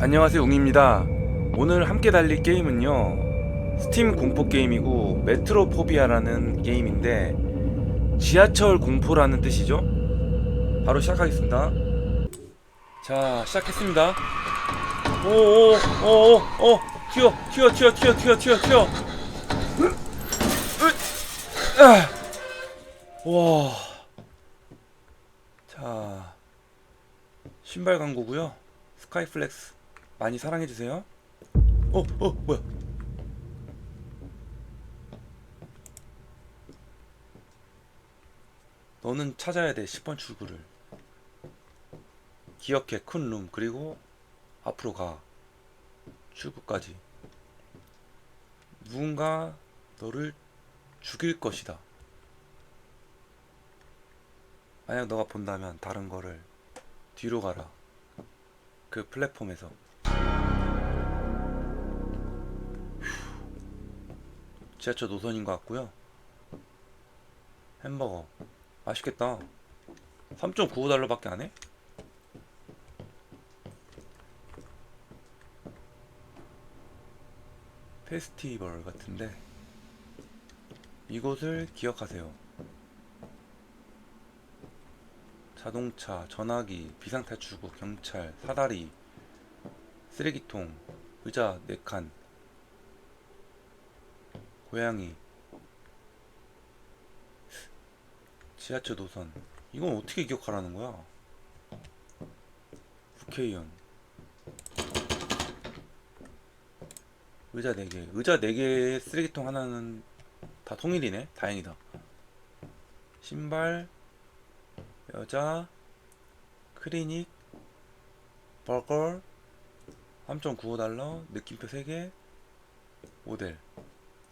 안녕하세요 웅입니다 오늘 함께 달릴 게임은요 스팀 공포 게임이고 메트로포비아라는 게임인데 지하철 공포라는 뜻이죠 바로 시작하겠습니다 자 시작했습니다 오오오오오 튀어 튀어 튀어 튀어 튀어 튀어 튀어 와. 자. 신발 광고고요. 스카이플렉스 많이 사랑해 주세요. 어, 어, 뭐야? 너는 찾아야 돼. 10번 출구를. 기억해. 큰 룸. 그리고 앞으로 가. 출구까지. 누군가 너를 죽일 것이다. 만약 너가 본다면 다른 거를 뒤로 가라. 그 플랫폼에서. 지하철 노선인 것 같고요. 햄버거. 맛있겠다. 3.95달러밖에 안 해? 페스티벌 같은데 이곳을 기억하세요. 자동차, 전화기, 비상탈출구, 경찰, 사다리, 쓰레기통, 의자 4칸, 고양이, 지하철 노선. 이건 어떻게 기억하라는 거야? 국회의원. 의자 4개. 의자 4개에 쓰레기통 하나는 다 통일이네. 다행이다. 신발, 여자 클리닉 버거 3.95달러 느낌표 3개 모델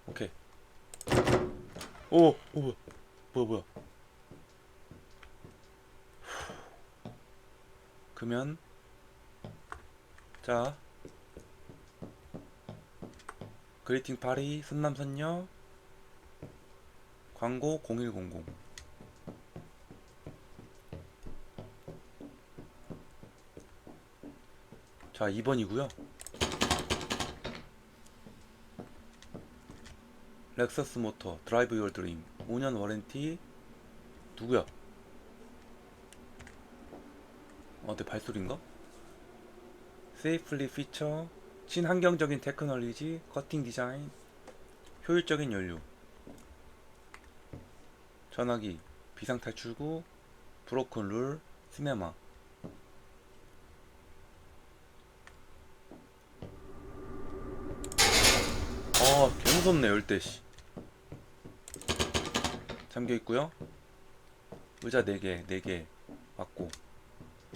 오케이. 오, 오 뭐야. 뭐야 뭐야. 후. 그러면 자. 그리팅 파리 선남선녀. 광고 0100 자, 2번이고요. 렉서스 모터 드라이브 유어 드림 5년 워렌티 누구야? 어, 내 발소리인가? 세이플리 피처 친환경적인 테크놀로지 커팅 디자인 효율적인 연료 전화기 비상탈출구 브로큰 룰 시네마 아, 개 무섭네, 열대, 씨. 잠겨 있고요. 의자 4개, 4개. 맞고.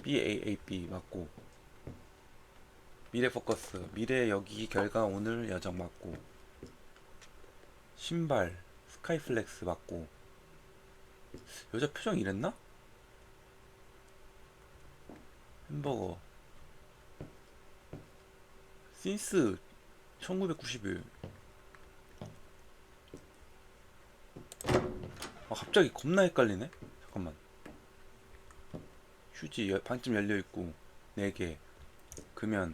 BAAB 맞고. 미래 포커스. 미래 여기 결과 오늘 여정 맞고. 신발. 스카이플렉스 맞고. 여자 표정 이랬나? 햄버거. 신스 1991 아, 갑자기 겁나 헷갈리네? 잠깐만. 휴지 여- 반쯤 열려있고, 4개. 금연.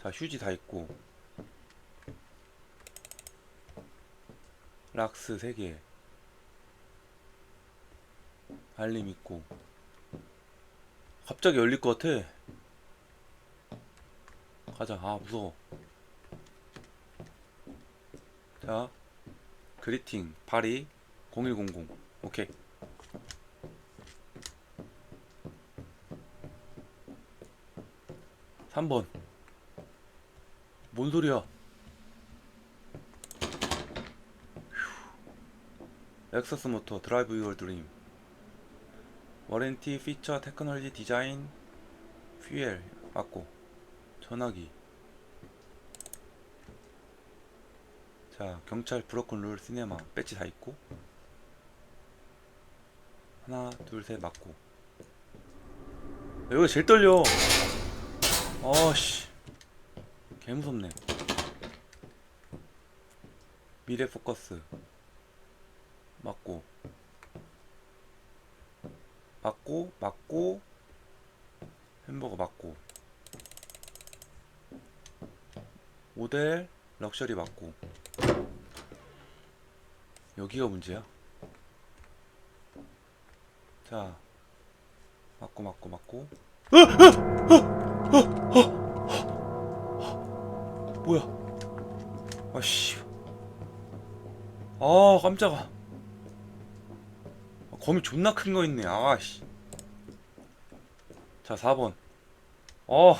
자, 휴지 다 있고. 락스 3개. 알림 있고. 갑자기 열릴 것 같아. 가자. 아, 무서워. 자, 그리팅, 파리, 0100 오케이. 삼번뭔 소리야? 휴. 엑서스 모터 드라이브 유어 드림. 워렌티 피처 테크놀로지 디자인 퓨엘 맞고 전화기. 자 경찰 브로큰 룰 시네마 배지 다 있고 하나 둘 셋 맞고. 여기가 제일 떨려? 어씨. 개무섭네. 미래 포커스. 맞고. 맞고 맞고. 햄버거 맞고. 모델 럭셔리 맞고. 여기가 문제야 자 맞고 맞고 맞고! 뭐야? 아씨. 아 깜짝아. 거미 존나 큰 거 있네. 아씨. 자 4번. 어.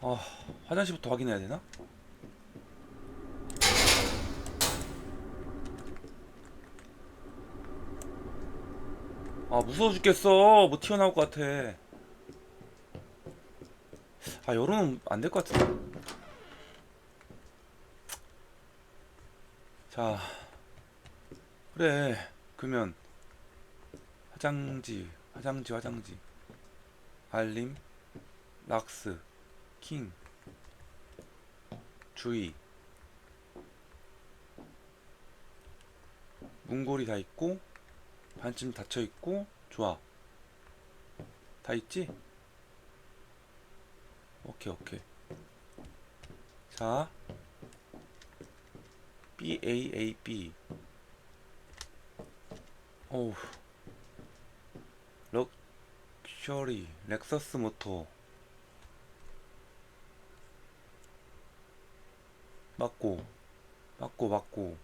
아, 화장실부터 확인해야 되나? 아, 무서워 죽겠어. 뭐 튀어나올 것 같아. 아, 열어놓으면 안될 것 같은데. 자, 그래. 그러면, 화장지, 화장지, 화장지. 알림, 락스, 킹 주의 문고리 다 있고 반쯤 닫혀 있고 좋아. 다 있지? 오케이 오케이. 자. B A A B. 어우. 럭셔리. 렉서스 모터. 맞고. 맞고 맞고.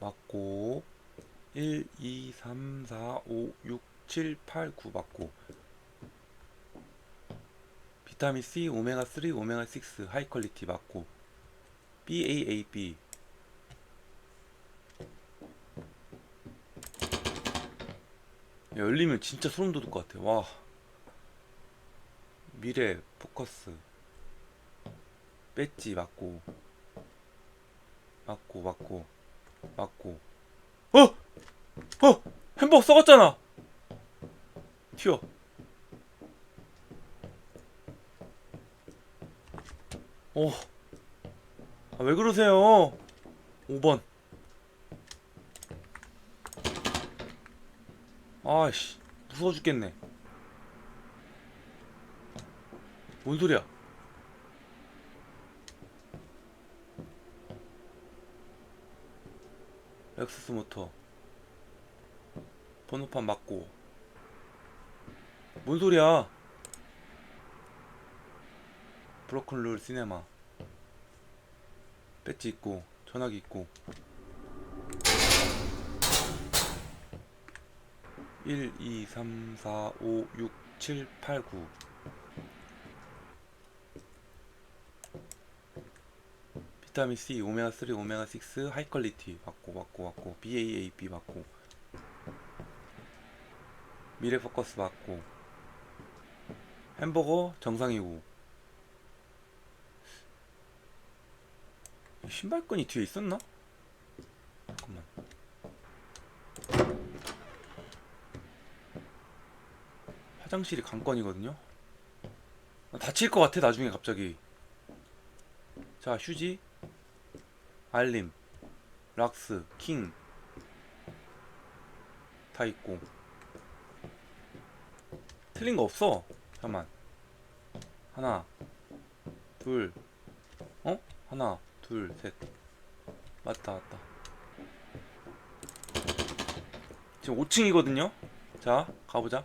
맞고 1 2 3 4 5 6 7 8 9 맞고 비타민 C 오메가 3 오메가 6 하이 퀄리티 맞고 BAAB 열리면 진짜 소름 돋을 것 같아. 와. 미래 포커스. 배지 맞고 맞고 맞고 맞고. 어! 어! 햄버거 썩었잖아. 튀어. 어. 아, 왜 그러세요? 5번. 아이씨 무서워 죽겠네. 뭔 소리야? 렉스스 모터 번호판 맞고. 뭔 소리야? 브로큰 룰 시네마. 배지 있고 전화기 있고. 1 2 3 4 5 6 7 8 9 비타민 C, 오메가 3, 오메가 6 하이 퀄리티 맞고 맞고 맞고. BAAB 맞고 미래 포커스 맞고. 햄버거 정상이고. 신발끈이 뒤에 있었나? 잠깐만. 화장실이 관건이거든요? 아, 다칠 것 같아 나중에 갑자기. 자 휴지. 알림, 락스, 킹. 다 있고. 틀린 거 없어. 잠깐만. 하나, 둘, 어? 하나, 둘, 셋. 맞다, 맞다. 지금 5층이거든요? 자, 가보자.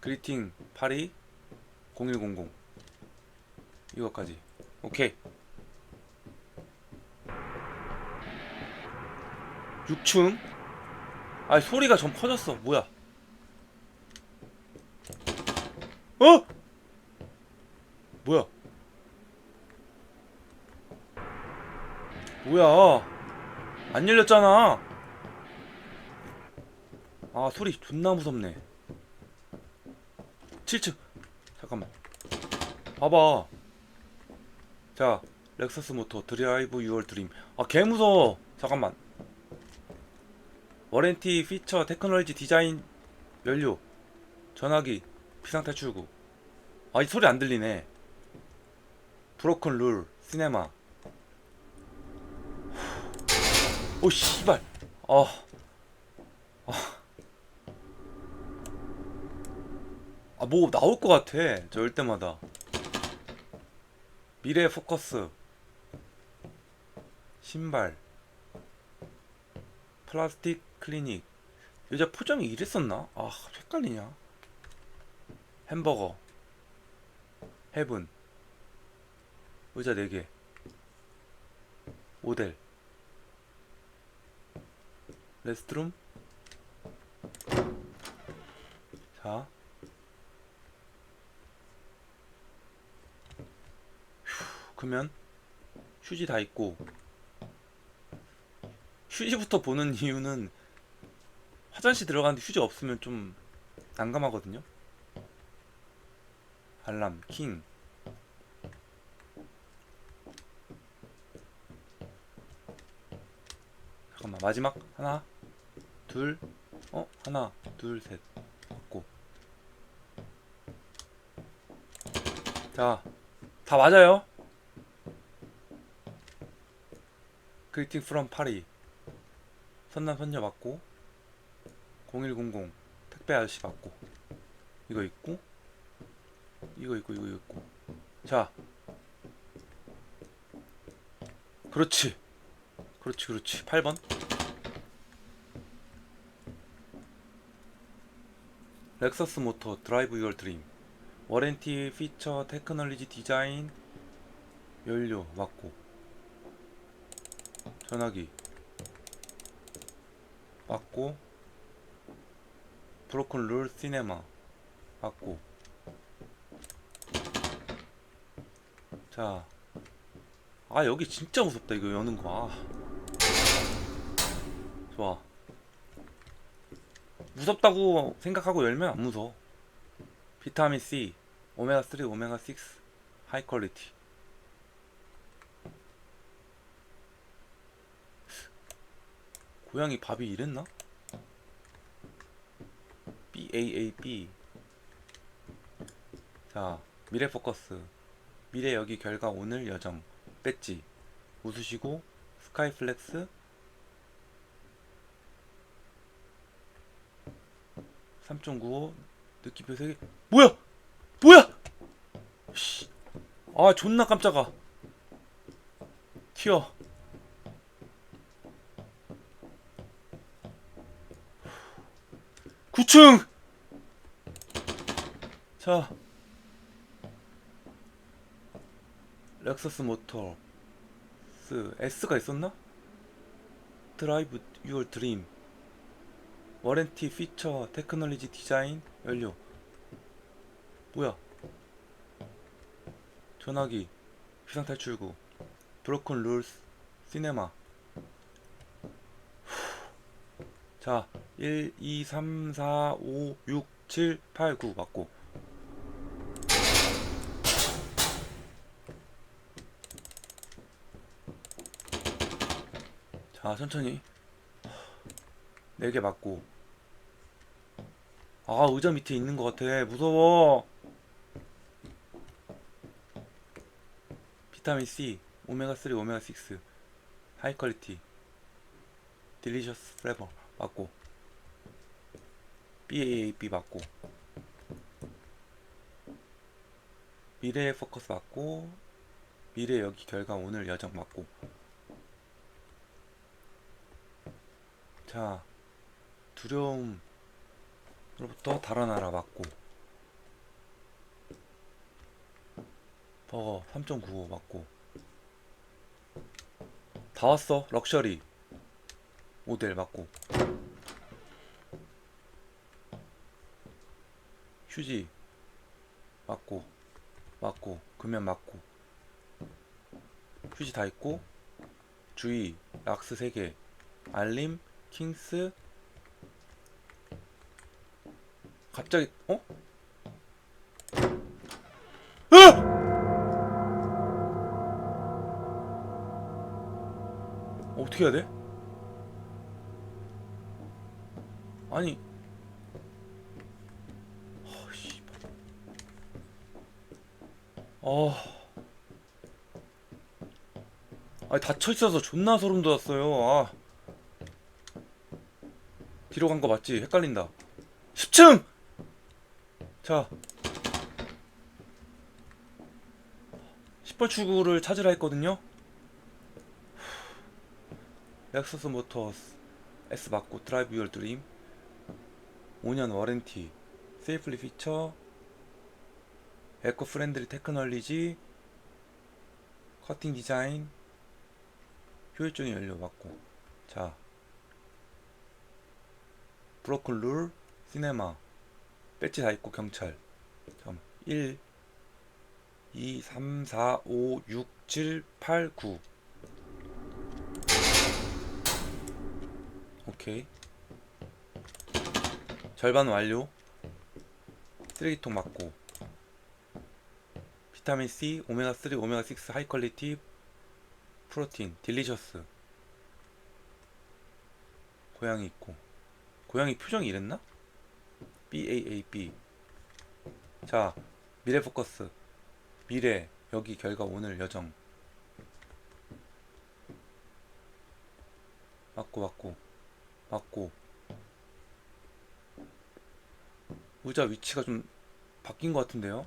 그리팅, 파리, 0100. 이거까지. 오케이. 6층? 아 소리가 좀 커졌어 뭐야 어? 뭐야? 뭐야? 안 열렸잖아. 아 소리 존나 무섭네. 7층. 잠깐만. 봐봐. 자 렉서스 모터 드라이브 유얼 드림. 아 개 무서워. 잠깐만. 워렌티 피처 테크놀로지 디자인 연료 전화기 비상탈출구 아 이 소리 안 들리네. 브로큰 룰 시네마. 오 씨발. 아 아, 뭐 나올 것 같아. 저열 때마다. 미래 포커스. 신발. 플라스틱 클리닉. 여자 포장이 이랬었나? 아 헷갈리냐? 햄버거 헤븐. 의자 4개. 모델. 레스트룸. 자. 휴, 그러면 휴지 다 있고. 휴지부터 보는 이유는 화장실 들어가는데 휴지 없으면 좀 난감하거든요 알람 킹. 잠깐만 마지막 하나 둘 어 하나 둘셋. 맞고. 자 다 맞아요? 그리팅 프롬 파리 선남 선녀 맞고. 0100 택배 아저씨 맞고. 이거 있고 이거 있고 이거 있고. 자. 그렇지. 그렇지 그렇지. 8번. 렉서스 모터 드라이브 유얼 드림. 워렌티 피처 테크놀로지 디자인 연료 맞고. 전화기. 맞고. 브로큰 룰 시네마. 맞고 자, 아 여기 진짜 무섭다 이거 여는 거. 아. 좋아. 무섭다고 생각하고 열면 안 무서워. 비타민 C, 오메가 3, 오메가 6, 하이 퀄리티. 고양이 밥이 이랬나? B A A B. 자, 미래 포커스. 미래 여기 결과 오늘 여정. 배지. 웃으시고 스카이플렉스. 3.95 느낌표 3개. 뭐야? 뭐야? 씨. 아 존나 깜짝아. 튀어. 구층자 렉서스 모터 스 S가 있었나? 드라이브 유얼 드림. 워렌티 피처 테크놀로지 디자인 연료. 뭐야? 전화기 비상탈출구 브로큰 룰스 시네마. 자 1, 2, 3, 4, 5, 6, 7, 8, 9 맞고 자 천천히. 네개 맞고. 아 의자 밑에 있는 것 같아. 무서워. 비타민 C 오메가 3 오메가 6 하이 퀄리티 딜리셔스 플레버 맞고 BAAB 맞고. 미래의 포커스 맞고. 미래 여기 결과 오늘 여정 맞고 자 두려움으로부터 달아나라 맞고. 버거 3.95 맞고. 다 왔어 럭셔리. 모델 맞고. 휴지 맞고 맞고 금연 맞고. 휴지 다 있고 주의 락스 3개. 알림 킹스 갑자기 어? 으! 어떻게 해야 돼? 아니 아, 씨발. 아 닫혀 있어서 존나 소름 돋았어요. 아. 뒤로 간 거 맞지? 헷갈린다. 10층! 자. 10번 출구를 찾으라 했거든요. 렉서스 모터스 S 맞고 드라이브 유얼 드림 5년 워렌티 세이플리 피처 에코 프렌들리 테크놀리지 커팅 디자인 효율적인 연료 맞고 자 브로큰 룰 시네마 배지 다 있고 경찰. 잠 1 2 3 4 5 6 7 8 9 오케이. 절반 완료. 쓰레기통 맞고. 비타민 C, 오메가 3, 오메가 6 하이 퀄리티 프로틴 딜리셔스. 고양이 있고 고양이 표정이 이랬나? BAAB 자 미래 포커스. 미래 여기 결과 오늘 여정. 맞고 맞고 맞고. 의자 위치가 좀 바뀐 것 같은데요?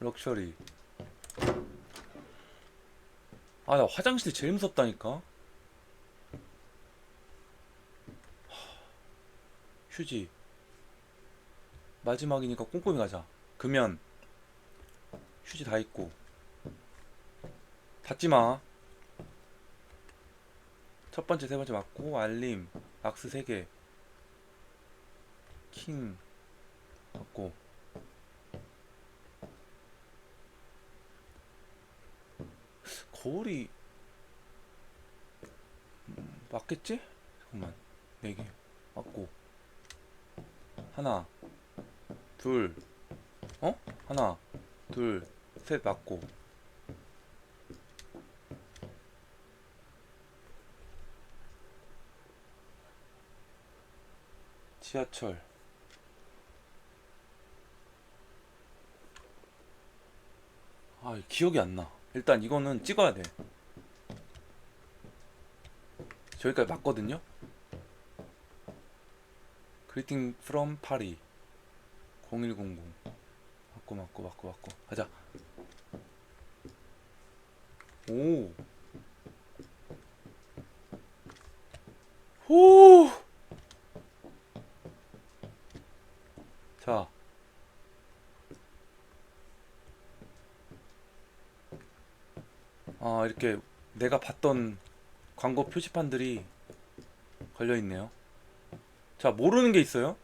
럭셔리. 아 나 화장실이 제일 무섭다니까 휴지. 마지막이니까 꼼꼼히 가자. 금연. 휴지 다 있고. 닫지마. 첫 번째 세 번째 맞고 알림 악스 3개. 킹. 맞고. 거울이 음, 맞겠지? 잠깐만. 4개. 맞고 하나 둘 어? 하나 둘 셋 맞고 지하철 아 기억이 안 나. 일단 이거는 찍어야 돼. 저기까지 맞거든요. 그리팅 프롬 파리 0100 맞고 맞고 맞고 맞고 가자. 오. 호. 자. 아, 이렇게 내가 봤던 광고 표지판들이 걸려 있네요. 자, 모르는 게 있어요.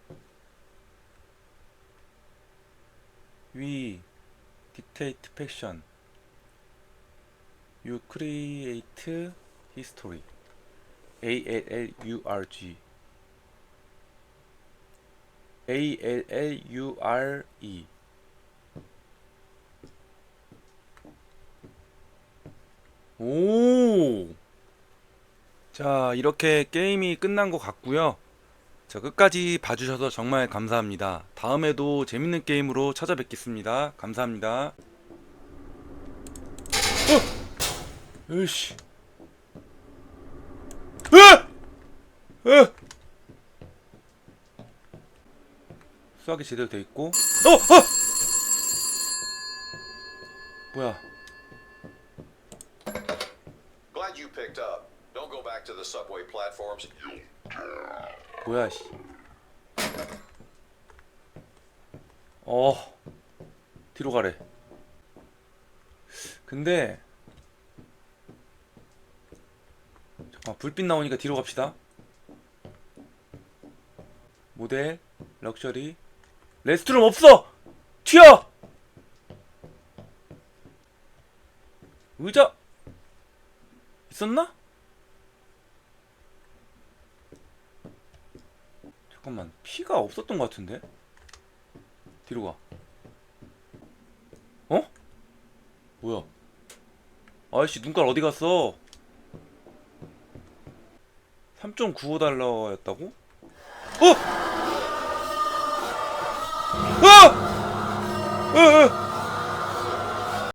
위 dictate passion. You create history. A L L U R G. A L L U R E. 오. 자, 이렇게 게임이 끝난 것 같고요. 자, 끝까지 봐주셔서 정말 감사합니다. 다음에도 재밌는 게임으로 찾아뵙겠습니다. 감사합니다. 어! 으이씨. 으! 으! 수학이 제대로 돼 있고. 어! 어! 뭐야? Glad you picked up. Don't go back to the subway platforms. 뭐야 씨. 어 뒤로 가래. 근데 잠깐 불빛 나오니까 뒤로 갑시다. 모델 럭셔리 레스트룸 없어. 튀어. 의자 있었나? 잠깐만 피가 없었던 것 같은데 뒤로 가 어? 뭐야 아저씨 눈깔 어디 갔어 3.95달러였다고? 어! 어! 어! 어!